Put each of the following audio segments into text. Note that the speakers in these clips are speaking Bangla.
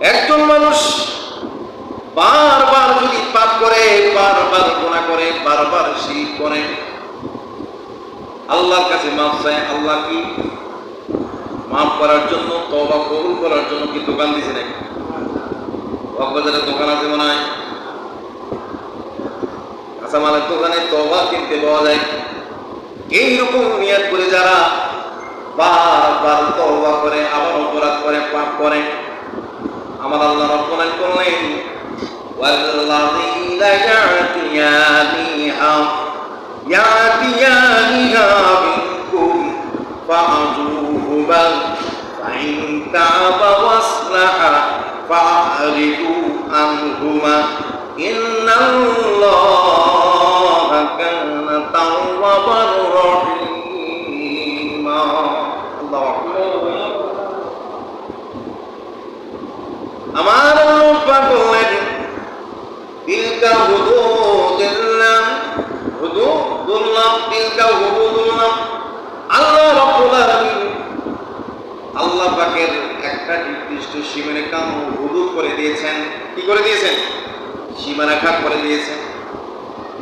একজন মানুষ বারবার যদি পাপ করে, বারবার গুণা করে, বারবার শিখ করে, আল্লাহর কাছে মাফ চায়, আল্লাহ কি মাফ করার জন্য তবা কবুল করার জন্য কি দোকান দিছে নাকি? বাজারের দোকান আছে মনে হয়। কাঁচামালের দোকানে তবা কিনতে পাওয়া যায়। এইরকম নিয়াত করে যারা বারবার তওবা করে, আবার অপরাধ করে, পাপ করে আমার আল্লাহ রব্বুল আলামিন করলেন والذين يأتيانها يأتيانها منكم فعجوهما فإن تاب واصلح فأعرضوا عنهما إن الله كان توابا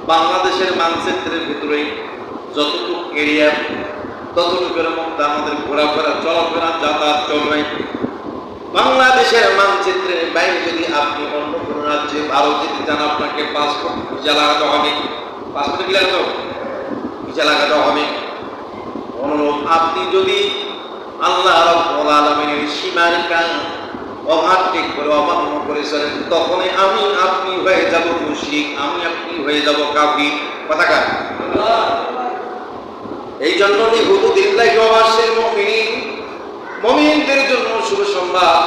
বাংলাদেশের মানচিত্রের ভিতরে যতটুকু এরিয়া ততটুকুর মধ্যে আমাদের ঘোরাফেরা, চলাফেরা, যাতায়াত চলবে। বাংলাদেশের মানচিত্রের বাইরে যদি আপনি অন্য কোনো রাজ্যে, ভারত যেতে চান, আপনাকে পাসপোর্ট ভিসা লাগাতে হবে। পাসপোর্টে কি লাগাতে হবে ভিসা হবে। অনুরূপ আপনি যদি আল্লাহ রাব্বুল আলামিনের সীমারেখা ওভারটেক করে অমান্য করে চলেন, তখনই আমি আপনি হয়ে যাব মুশরিক, আমি আপনি হয়ে যাব কাফির। কথাকার এই জন্য হুদুদিল্লাহি ওয়া বাশির মুমিনিন মমিনদের জন্য শুভ সংবাদ।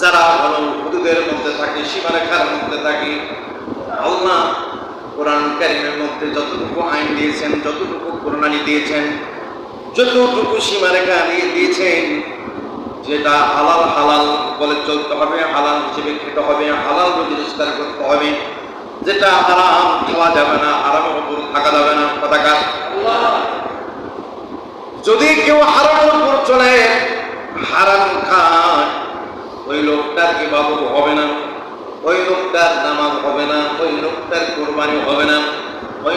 যারা ভালো হুদুদের মধ্যে থাকে, সীমারেখার মধ্যে থাকে, আল্লাহ কোরআন কারিমের মধ্যে যতটুকু আইন দিয়েছেন, যতটুকু প্রণালী দিয়েছেন, যতটুকু সীমারেখা দিয়ে দিয়েছেন, যেটা হালাল হালাল বলে চলতে হবে, হালাল হিসেবে খেতে হবে, হালাল রুজি রোজগার করতে হবে, যেটা হারাম খাওয়া যাবে না, হারামের উপর থাকা যাবে না কথাকার যদি কেউ হারামের উপর চলে, হারাম খায়, ওই লোকটার কি বাবু হবে না? ওই লোকটার নামাজ হবে না ওই লোকটার কোরবানি হবে না ওই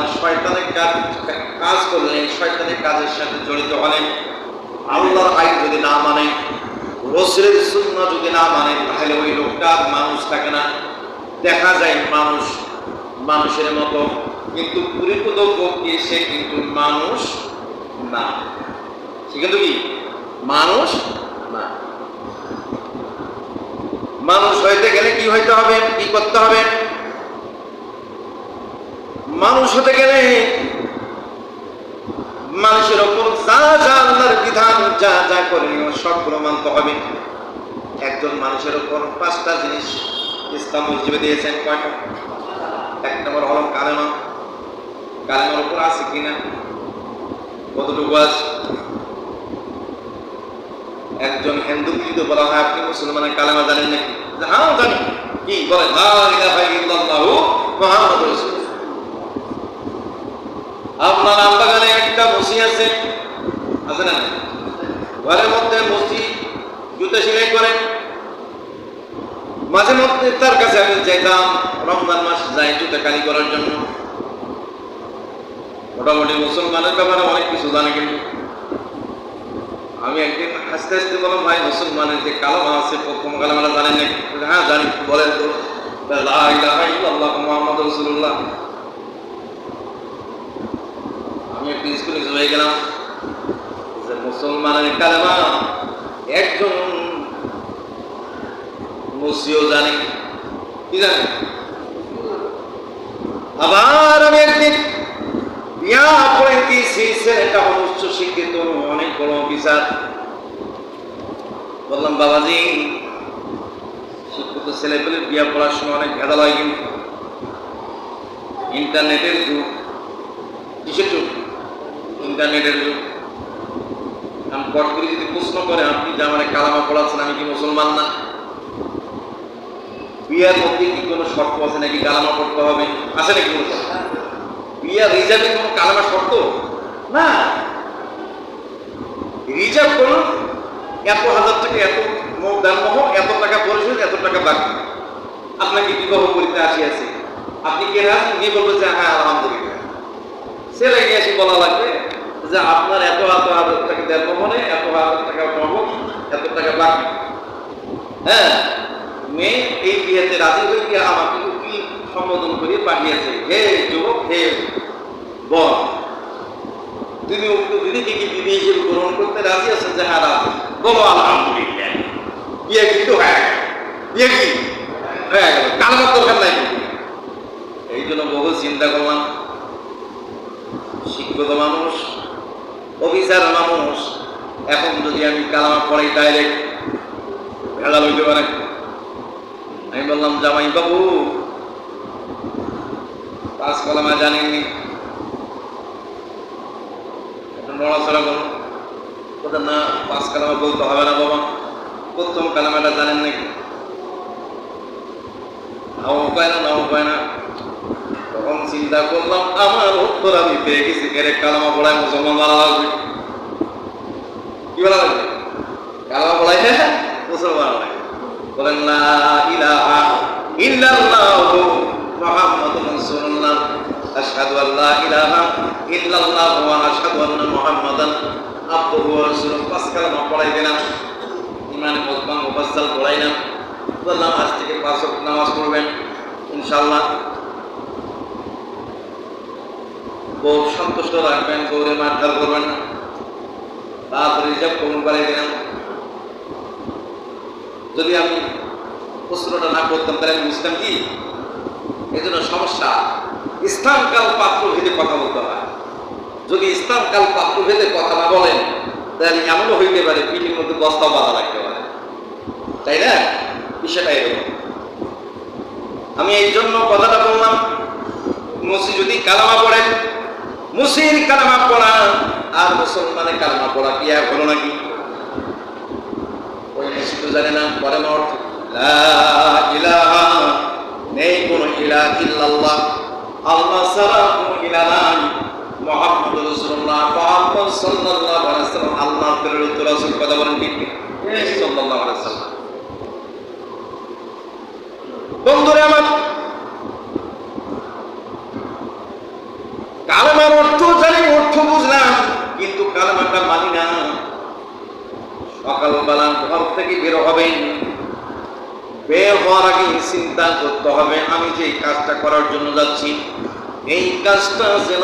শয়তানের কাজ কাজ করলেন শয়তানের কাজের সাথে জড়িত হলেন আল্লাহর আইন যদি না মানে রসুলের সুন্নাহ যদি না মানে তাহলে ওই লোকটা মানুষ থাকে না। দেখা যায় মানুষ মানুষের মতো, কিন্তু পরিপূর্ণ পক্ষে সে কিন্তু মানুষ না। সে কিন্তু কি? মানুষ না। মানুষ হইতে গেলে কি হইতে হবে? কি করতে হবে? মানুষ হতে গেলে মানুষের ওপর যা যা আল্লাহর বিধান, যা যা করণীয় সবগুলো মানতে হবে। একজন মানুষের ওপর পাঁচটা জিনিস ইসলাম হিসেবে দিয়েছেন কয়টা? এক নম্বর হলো কালেমা। কালেমার উপর আছে কিনা কতটুকু আছে? একজন হিন্দু যদি বলা হয়, আপনি মুসলমানের কালেমা জানেন নাকি? হ্যাঁ জানি। কি বলে? লা ইলাহা ইল্লাল্লাহু মুহাম্মাদুর রাসূলুল্লাহ। আপনার আমবাগানে একটা মসি আছে আছে না? ঘরের মধ্যে মসি জুতা সেলাই করে। মাঝে মধ্যে তার কাছে আমি যাইতাম, রমজান মাস যাই জুতা কালি করার জন্য। মোটামুটি মুসলমানের ব্যাপারে অনেক কিছু জানে কিন্তু। আমি একদিন হাসতে হাসতে বললাম, ভাই, মুসলমানের যে কালামা আছে, প্রথম কালামাটা জানেন নাকি? হ্যাঁ জানি। বলেন তো, লা ইলাহা ইল্লাল্লাহু মুহাম্মাদুর রাসূলুল্লাহ আমি একটু স্কুলে হয়ে গেলাম। যে মুসলমানের কালেমা একজন মুসিও জানে, কি জানে? আবার আমি একদিন করে দিয়েছি, ছেলেটা উচ্চ শিক্ষিত, অনেক বড় অফিসার বললাম, বাবাজি, শিক্ষিত ছেলেপেলের বিয়ে পড়ার সময় অনেক ভেদাল হয় কিন্তু। ইন্টারনেটের যুগ, কিসের যুগ? ইন্টারনেটের যুগ আমি পট করে যদি প্রশ্ন করে, আপনি যে আমার কালামা পড়াচ্ছেন, আমি কি মুসলমান না? বিয়ার মধ্যে কি কোনো শর্ত আছে নাকি কালামা পড়তে হবে? আছে নাকি কোনো শর্ত? রিজার্ভে কোনো কালামা শর্ত? না। রিজার্ভ করুন, এত হাজার টাকা, এত দানমহ এত টাকা পরিশোধ, এত টাকা বাকি। আপনাকে বিবাহ করিতে আসিয়াছে। আপনি কে রাজি? নিয়ে বলব যে হ্যাঁ আলহামদুলিল্লাহ। ছেলে গিয়ে এসে বলা লাগবে যে আপনার এত এত হাজার টাকা দেন মনে, এত হাজার টাকা পাবো, এত টাকা বাকি। হ্যাঁ মেয়ে এই বিয়েতে রাজি হয়ে গিয়ে আমাকে উকিল সম্বোধন করে পাঠিয়েছে। হে যুবক, হে বল তুমি উক্ত দিদিকে কি বিবি হিসেবে গ্রহণ করতে রাজি আছে? যে হ্যাঁ রাজি। বলো, আলহামদুলিল্লাহ। বিয়ে কিন্তু হয়ে গেল? বিয়ে কি? হয়ে গেল। দরকার নাই এই জন্য বহু চিন্তা করলাম শিক্ষিত মানুষ অফিসার মানুষ। এখন যদি আমি কালামা পড়াই ডাইরেক্ট ভেজাল হইতে পারে। আমি বললাম, জামাই বাবু, পাঁচ কলামা জানেননি নড়াচড়া করুন বলতেন না, পাঁচ কালামা বলতে হবে না বাবা। প্রথম কালামাটা জানেন নাকি নাও উপায় না নাও উপায় না। তখন চিন্তা করলাম, আমার উত্তর আমি পেয়ে গেছি এরে কালামা পড়ায় মুসলমান মারা লাগবে। কি বলা লাগবে? কালামা পড়াই হ্যাঁ মুসলমান মারা লাগবে। বলেন, লা ইলাহা ইল্লাল্লাহু মুহাম্মাদুর রাসূলুল্লাহ। আশহাদু আল লা ইলাহা ওয়া আশহাদু আন্না মুহাম্মাদান আবদুহু ওয়া রাসূলুহু। পাঁচ কালামা পড়াই দিলাম। ইমান মুসলমান বললাম, আজ থেকে পাঁচ নামাজ পড়বেন, ইনশাআল্লাহ। বউ সন্তুষ্ট রাখবেন বউরে মারধর করবেন না। তাড়াতাড়ি রিজার্ভ কমন বাড়িয়ে দিলাম যদি আমি প্রশ্নটা না করতাম, তাহলে আমি বুঝতাম কি? এই জন্য সমস্যা, ইসলাম কাল পাত্র ভেদে কথা বলতে হয়। যদি ইসলাম কাল পাত্র ভেদে কথা না বলেন, তাহলে এমনও হইতে পারে, পিঠের মধ্যে বস্তাও বাধা লাগতে পারে। তাই না? বিষয়টা এরকম। আমি এই জন্য কথাটা বললাম মুসি যদি কালামা পড়েন মুসির কালামা পড়া, আর মুসলমানের কালামা পড়া কি এক হলো নাকি? ওই মুসি তো জানে না, পরে নেই কোনো ইলাহ ইল্লাল্লাহ। আল্লাহ কোনো ইলাহ নাই। মুহাম্মদ রাসূলুল্লাহ, মুহাম্মদ কথা বলেন ঠিক সাল্লাল্লাহু আলাইহি বন্ধুরা আমার, কালেমার কালেমাটা মানি না। সকালবেলা ঘর থেকে বের হবেন বের হওয়ার আগে চিন্তা করতে হবে, আমি যে কাজটা করার জন্য যাচ্ছি। এই কাজটা যেন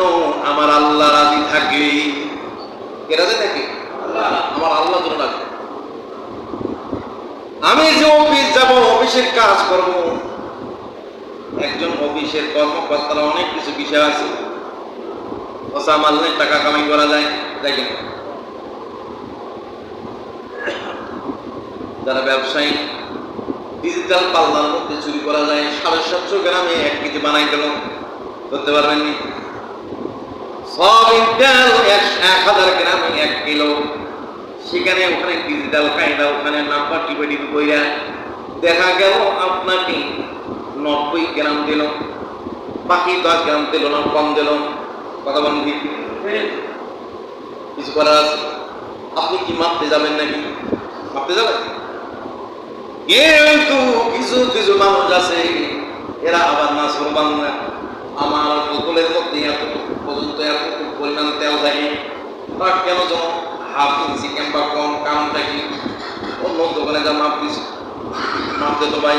আমার আল্লাহ রাজি থাকে। রাজি থাকে আমার আল্লাহ যেন রাজি আমি যে অফিস যাব, অফিসের কাজ করব। একজন অফিসের কর্মকর্তারা অনেক কিছু বিষয় আছে। পয়সা মারলে টাকা কামাই করা যায় দেখেন যারা ব্যবসায়ী ডিজিটাল পাল্লার মধ্যে চুরি করা যায়, সাড়ে সাতশো গ্রামে এক কেজি বানাই গেল। ধরতে পারবেন সব ইন্টাল এক হাজার গ্রামে এক কিলো। সেখানে ওখানে ডিজিটাল কায়দা, ওখানে নাম্বার টিপে টিপে কইরা দেখা গেল আপনাকে নব্বই গ্রাম দিল, বাকি দশ গ্রাম দিল না, কম দিল। কথা বলেন কিছু করার আপনি কি মাপতে যাবেন নাকি? মাপতে যাবেন? কিন্তু কিছু কিছু মানুষ আছে, এরা আবার না সরবান না। আমার বোতলের মধ্যে এতটুকু পর্যন্ত, এতটুকু পরিমাণ তেল থাকে। বা কেন যেন হাফ ইঞ্চি কিংবা কম কামটা কি অন্য দোকানে যা মাপ দিস মাপ দে তো ভাই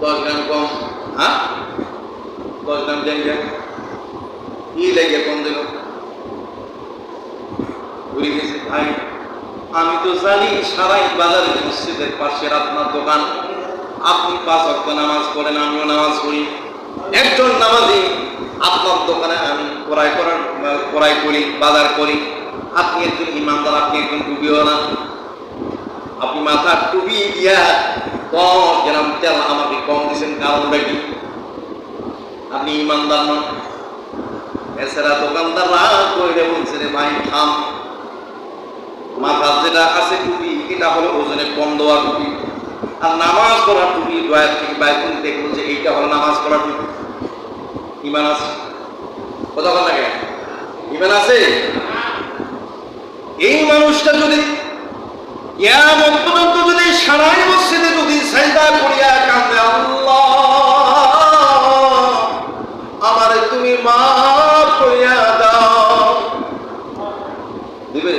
দশ গ্রাম কম হ্যাঁ? দশ গ্রাম দেন গ্রাম কি লেগে কম দিল ঘুরে গেছে, ভাই। আমি তো জানি সারাই বাজারের মসজিদের পাশের আপনার দোকান। আপনি পাঁচ অক্ট নামাজ পড়েন, আমিও নামাজ পড়ি। একজন নামাজি আপনার দোকানে আমি ক্রয় করার, ক্রয় করি, বাজার করি। আপনি একজন ইমানদার, আপনি একজন না আপনি মাথা টুপি দিয়া কম গ্রাম তেল আমাকে কম দিয়েছেন কারণটা কি? আপনি ইমানদার নন। এছাড়া দোকানদার রাগ করে বলছে, রে ভাই, থাম। মাথার যেটা আছে টুপি, এটা হলো ওজনে কম দেওয়া টুপি। আর নামাজ পড়া টুপি, দয়ার থেকে বাইর করে দেখল যে এইটা হলো নামাজ পড়া টুপি। ইমান আছে? কথা কথা কেন? ইমান আছে? এই মানুষটা যদি ইয়ামত পর্যন্ত যদি সারাই মসজিদে যদি সাইদা করিয়া কান্দে আল্লাহ, আমারে তুমি মাফ করিয়া দাও। দিবে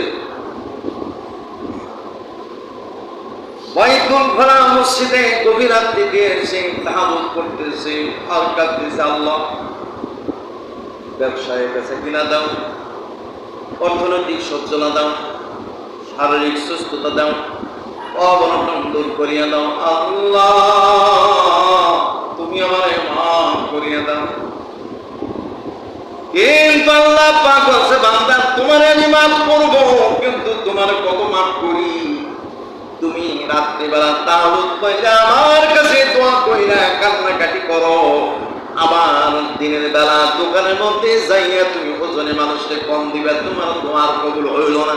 বাইতুল ভরা মসজিদে গভীর রাত্রি দিয়েছে তাহাবুত করতেছে আর কাঁদতেছে আল্লাহ ব্যবসায় কাছে কিনা দাও, অর্থনৈতিক সচ্ছলতা দাও, শারীরিক সুস্থতা দাও, অবনটন দূর করিয়া দাও, আল্লাহ তুমি আমার মাফ করিয়া দাও। কিন্তু আল্লাহ পাক আছে বান্দা, তোমার আমি মাফ করব, কিন্তু তোমার কত মাফ করি? তুমি রাত্রিবেলা তাহলে কইরা আমার কাছে দোয়া কইরা কান্নাকাটি করো। আবার দিনের বেলা দোকানের মধ্যে যাইয়া তুমি ওজনে মানুষকে কম দিবে, তোমার দোয়ার কবুল হইল না।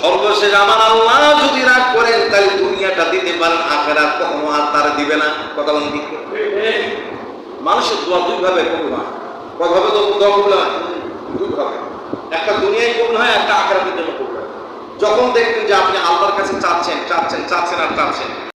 সর্বশেষ আমার আল্লাহ যদি রাগ করেন, তাহলে দুনিয়াটা দিতে পারেন আখেরা কখনো আর তার দিবে না। কথা বলেন ঠিক মানুষের দোয়া দুই ভাবে কবুল হয়। কভাবে তো দোয়া কবুল হয়? দুই ভাবে একটা দুনিয়ায় কবুল হয়, একটা আখেরাতের জন্য কবুল হয়। যখন দেখবেন যে আপনি আল্লাহর কাছে চাচ্ছেন চাচ্ছেন চাচ্ছেন আর চাচ্ছেন।